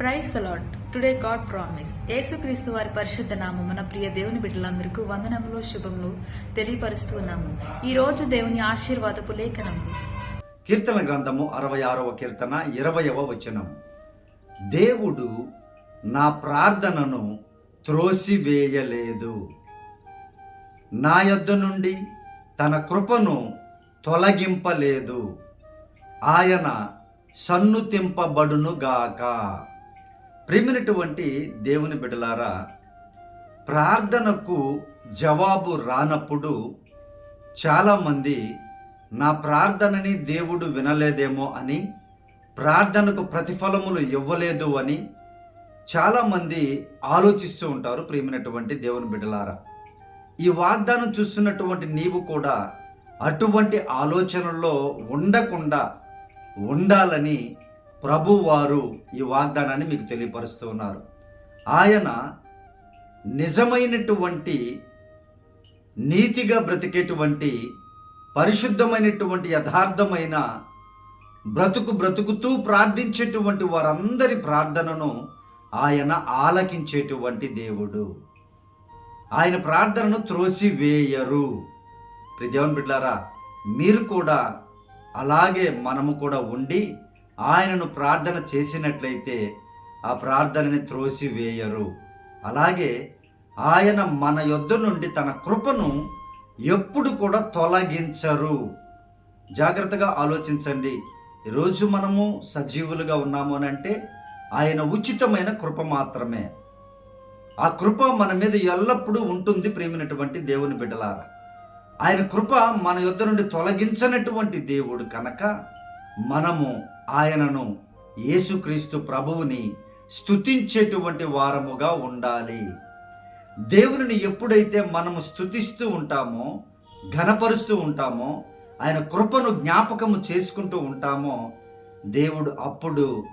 Praise the Lord today God promise. యేసుక్రీస్తు వారి పరిశుద్ధ నామమున ప్రియ దేవుని బిడ్డలందరికీ వందనములు శుభములు తెలియపరుస్తూ ఉన్నాము ఈ రోజు దేవుని ఆశీర్వాదపు లేఖనము. కీర్తన గ్రంథము అరవై ఆరవ కీర్తన ఇరవయవ వచనం. దేవుడు నా ప్రార్థనను త్రోసివేయలేదు. నా యొద్ద నుండి తన కృపను తొలగింపలేదు. ఆయన సన్నుతింపబడునుగాక. ప్రేమినటువంటి దేవుని బిడలారా ప్రార్థనకు జవాబు రానప్పుడు చాలామంది నా ప్రార్థనని దేవుడు వినలేదేమో అని ప్రార్థనకు ప్రతిఫలములు ఇవ్వలేదు అని చాలామంది ఆలోచిస్తూ ఉంటారు ప్రేమినటువంటి దేవుని బిడ్డలారా. ఈ వాగ్దానం చూస్తున్నటువంటి నీవు కూడా అటువంటి ఆలోచనల్లో ఉండకుండా ఉండాలని ప్రభువారు ఈ వాగ్దానాన్ని మీకు తెలియపరుస్తూ ఉన్నారు. ఆయన నిజమైనటువంటి నీతిగా బ్రతికేటువంటి పరిశుద్ధమైనటువంటి యథార్థమైన బ్రతుకు బ్రతుకుతూ ప్రార్థించేటువంటి వారందరి ప్రార్థనను ఆయన ఆలకించేటువంటి దేవుడు. ఆయన ప్రార్థనను త్రోసివేయరు. ప్రిదేవన్ దేవుని బిడ్డారా మీరు కూడా అలాగే మనము కూడా ఉండి ఆయనను ప్రార్థన చేసినట్లయితే ఆ ప్రార్థనని త్రోసివేయరు. అలాగే ఆయన మన యొద్ద నుండి తన కృపను ఎప్పుడు కూడా తొలగించరు. జాగ్రత్తగా ఆలోచించండి. ఈరోజు మనము సజీవులుగా ఉన్నాము అని అంటే ఆయన ఉచితమైన కృప మాత్రమే. ఆ కృప మన మీద ఎల్లప్పుడూ ఉంటుంది ప్రేమినటువంటి దేవుని బిడ్డలారా. ఆయన కృప మన యొద్ద నుండి తొలగించనటువంటి దేవుడు కనుక మనము ఆయనను యేసుక్రీస్తు ప్రభువుని స్థుతించేటువంటి వారముగా ఉండాలి. దేవుని ఎప్పుడైతే మనము స్తుతిస్తూ ఉంటామో ఘనపరుస్తూ ఉంటామో ఆయన కృపను జ్ఞాపకము చేసుకుంటూ ఉంటామో దేవుడు అప్పుడు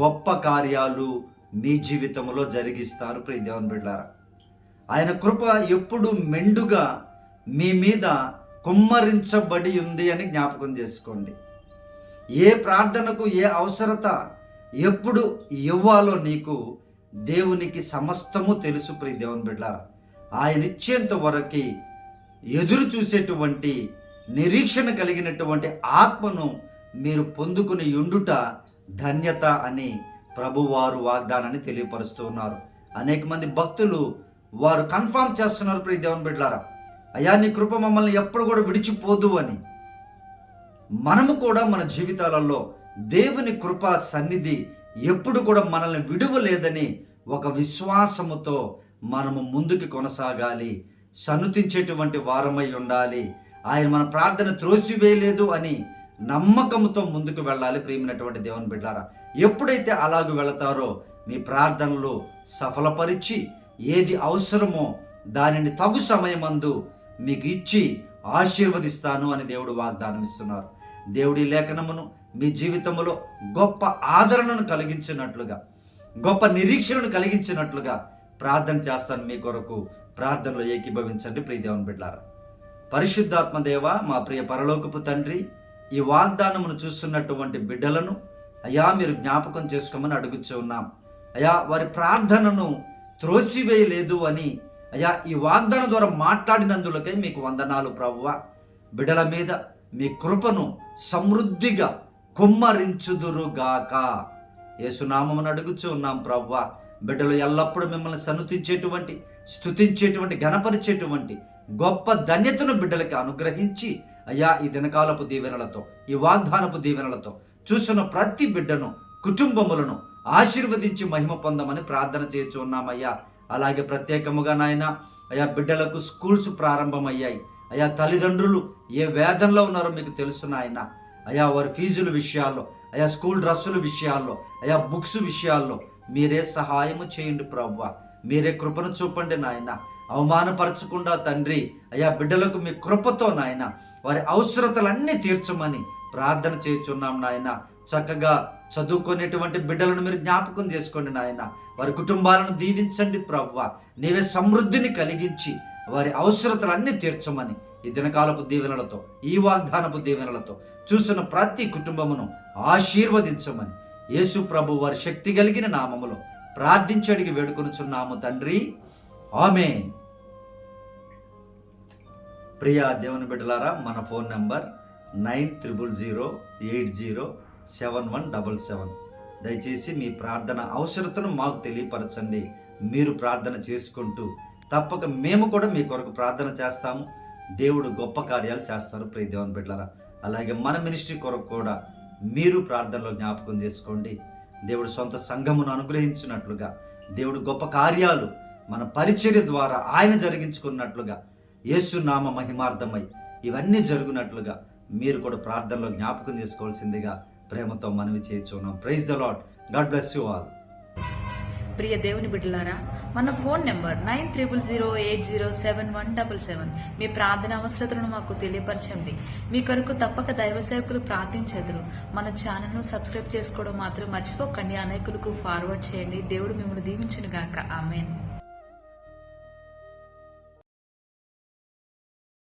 గొప్ప కార్యాలు మీ జీవితంలో జరిగిస్తారు. ప్రియ దేవుని బిడ్డారా ఆయన కృప ఎప్పుడు మెండుగా మీ మీద కుమ్మరించబడి ఉంది అని జ్ఞాపకం చేసుకోండి. ఏ ప్రార్థనకు ఏ అవసరత ఎప్పుడు ఇవ్వాలో నీకు దేవునికి సమస్తము తెలుసు ప్రియ దేవుని బిడ్డారా ఆయన ఇచ్చేంత వరకు ఎదురు చూసేటువంటి నిరీక్షణ కలిగినటువంటి ఆత్మను మీరు పొందుకుని ఉండుట ధన్యత అని ప్రభువారు వాగ్దానాన్ని తెలియపరుస్తూ ఉన్నారు. అనేక మంది భక్తులు వారు కన్ఫామ్ చేస్తున్నారు ప్రియ దేవుని బిడ్డారా అయ్యా నీ కృప మమ్మల్ని ఎప్పుడు కూడా విడిచిపోదు అని. మనము కూడా మన జీవితాలలో దేవుని కృపా సన్నిధి ఎప్పుడు కూడా మనల్ని విడువలేదని ఒక విశ్వాసముతో మనము ముందుకు కొనసాగాలి. సన్నుతించేటువంటి వారమై ఉండాలి. ఆయన మన ప్రార్థన త్రోసివేయలేదు అని నమ్మకంతో ముందుకు వెళ్ళాలి ప్రియమైనటువంటి దేవుని బిడ్డారా. ఎప్పుడైతే అలాగూ వెళతారో మీ ప్రార్థనలు సఫలపరిచి ఏది అవసరమో దానిని తగు సమయమందు మీకు ఇచ్చి ఆశీర్వదిస్తాను అని దేవుడు వాగ్దానం ఇస్తున్నారు దేవుడి లేఖనమును మీ జీవితంలో గొప్ప ఆదరణను కలిగించినట్లుగా గొప్ప నిరీక్షణను కలిగించినట్లుగా ప్రార్థన చేస్తాను మీ కొరకు. ప్రార్థనలో ఏకీభవించండి ప్రియదేవన్ బిడ్డారా పరిశుద్ధాత్మ దేవ మా ప్రియ పరలోకపు తండ్రి ఈ వాగ్దానమును చూస్తున్నటువంటి బిడ్డలను అయా మీరు జ్ఞాపకం చేసుకోమని అడుగుచూ ఉన్నాం. అయా వారి ప్రార్థనను త్రోసివేయలేదు అని అయా ఈ వాగ్దానం ద్వారా మాట్లాడినందులకై మీకు వందనాలు ప్రభువ. బిడ్డల మీద మీ కృపను సమృద్ధిగా కుమ్మరించుదురుగాక. యేసునామమును అడుగుచూ ఉన్నాం ప్రవ్వ. బిడ్డలు ఎల్లప్పుడూ మిమ్మల్ని సనుతించేటువంటి స్తుతించేటువంటి గణపరిచేటువంటి గొప్ప ధన్యతను బిడ్డలకి అనుగ్రహించి అయ్యా ఈ దినకాలపు దీవెనలతో ఈ వాగ్దానపు దీవెనలతో చూసిన ప్రతి బిడ్డను కుటుంబములను ఆశీర్వదించి మహిమ పొందమని ప్రార్థన చేయొచ్చు ఉన్నామయ్యా. అలాగే ప్రత్యేకముగా నాయన అయ్యా బిడ్డలకు స్కూల్స్ ప్రారంభమయ్యాయి. అయా తల్లిదండ్రులు ఏ వేదనలో ఉన్నారో మీకు తెలుసు నాయన అయా వారి ఫీజుల విషయాల్లో అయా స్కూల్ డ్రస్సుల విషయాల్లో అయా బుక్స్ విషయాల్లో మీరే సహాయము చేయండి ప్రవ్వ మీరే కృపను చూపండి నాయన. అవమానపరచకుండా తండ్రి అయా బిడ్డలకు మీ కృపతో నాయన వారి అవసరతలన్నీ తీర్చమని ప్రార్థన చేస్తున్నాం నాయన. చక్కగా చదువుకునేటువంటి బిడ్డలను మీరు జ్ఞాపకం చేసుకోండి నాయన. వారి కుటుంబాలను దీవించండి ప్రవ్వ నీవే సమృద్ధిని కలిగించి వారి అవసరతలన్నీ తీర్చమని ఈ దినకాలపు దీవెనలతో ఈ వాగ్దానపు దీవెనలతో చూసిన ప్రతి కుటుంబమును ఆశీర్వదించమని యేసు ప్రభు వారి శక్తి కలిగిన నామములో ప్రార్థించడికి వేడుకొనుచున్నాము తండ్రి. ఆమె ప్రియా దేవుని బిడ్డలారా మన phone number nine triple zero eight zero seven one double seven. దయచేసి మీ ప్రార్థన అవసరతను మాకు తెలియపరచండి. మీరు ప్రార్థన చేసుకుంటూ తప్పక మేము కూడా మీ కొరకు ప్రార్థన చేస్తాము. దేవుడు గొప్ప కార్యాలు చేస్తారు. ప్రియ దేవుని బిడ్డలారా అలాగే మన మినిస్ట్రీ కొరకు కూడా మీరు ప్రార్థనలో జ్ఞాపకం చేసుకోండి. దేవుడు సొంత సంఘమును అనుగ్రహించినట్లుగా దేవుడు గొప్ప కార్యాలు మన పరిచర్య ద్వారా ఆయన జరిగించుకున్నట్లుగా యేసు నామ మహిమార్థమై ఇవన్నీ జరుగునట్లుగా మీరు కూడా ప్రార్థనలో జ్ఞాపకం చేసుకోవాల్సిందిగా ప్రేమతో మనవి చేయించున్నాం praise the Lord God bless you all ప్రియ దేవుని బిడ్డలారా మన phone number nine triple zero eight zero seven one double seven. మీ ప్రార్థన అవసరతలను మాకు తెలియపరచండి. మీ కొరకు తప్పక దైవ సేవకులు ప్రార్థించదురు. మన ఛానల్ను సబ్స్క్రైబ్ చేసుకోవడం మాత్రం మర్చిపోకండి. అనేకులకు ఫార్వర్డ్ చేయండి. దేవుడు మిమ్మల్ని దీవించును గాక ఆమెన్.